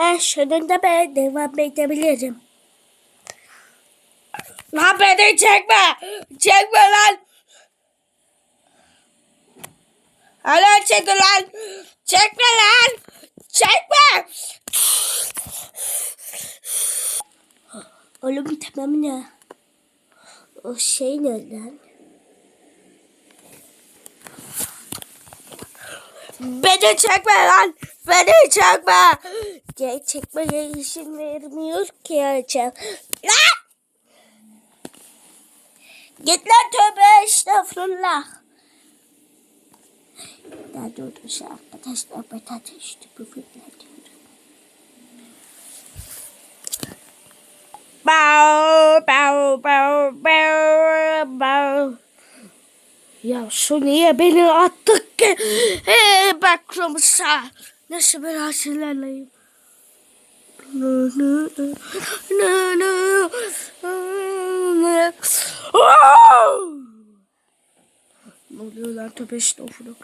Eh, sonunda ben devam edebilirim. Lan beni çekme. Çekme lan. Hala çekme lan. Çekme lan. Çekme. Oğlum tamam ne? O şey ne lan? Beni çekme lan. Beni çekme. Gel çekmeye izin vermiyor ki açam. Lan! Git lan tövbe estağfurullah. Daha doğrusu arkadaşlar ben işte bu filmler diyorum. Bow, bow, bow, bow, bow. Ya şu niye beni attık ki? Ee, Backrooms'a. Nasıl nı. Oh! Ne oluyor lan tövbe estağfurullah.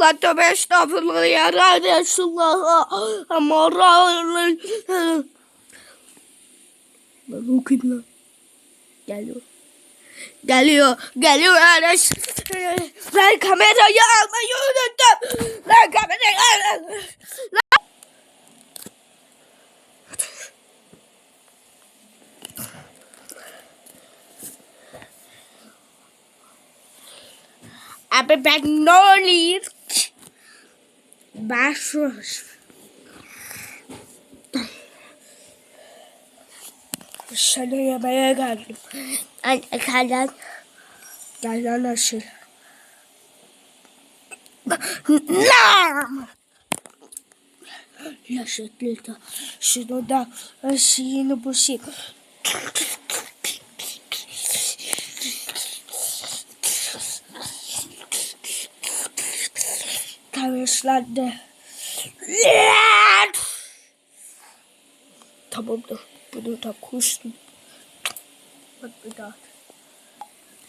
Lan tövbe estağfurullah ya Resulallah. Ama Lan okuyun lan. Geliyor. Geliyor, geliyor Enes. Ben kamerayı almayı unuttum. Ben kamerayı al. Lan. Abi ben ne olayım? Ben. Sana yemeğe geldim. Ay, Kalan. Gel lan. Nam! Yaşatlı da. Şunu da şeyini bu şey. Temizlendi. Tamamdır. Bunu da kustum. Bak bir daha.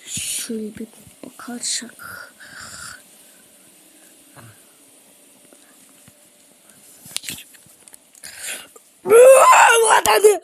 Şöyle bir bakarsak. Vatanı.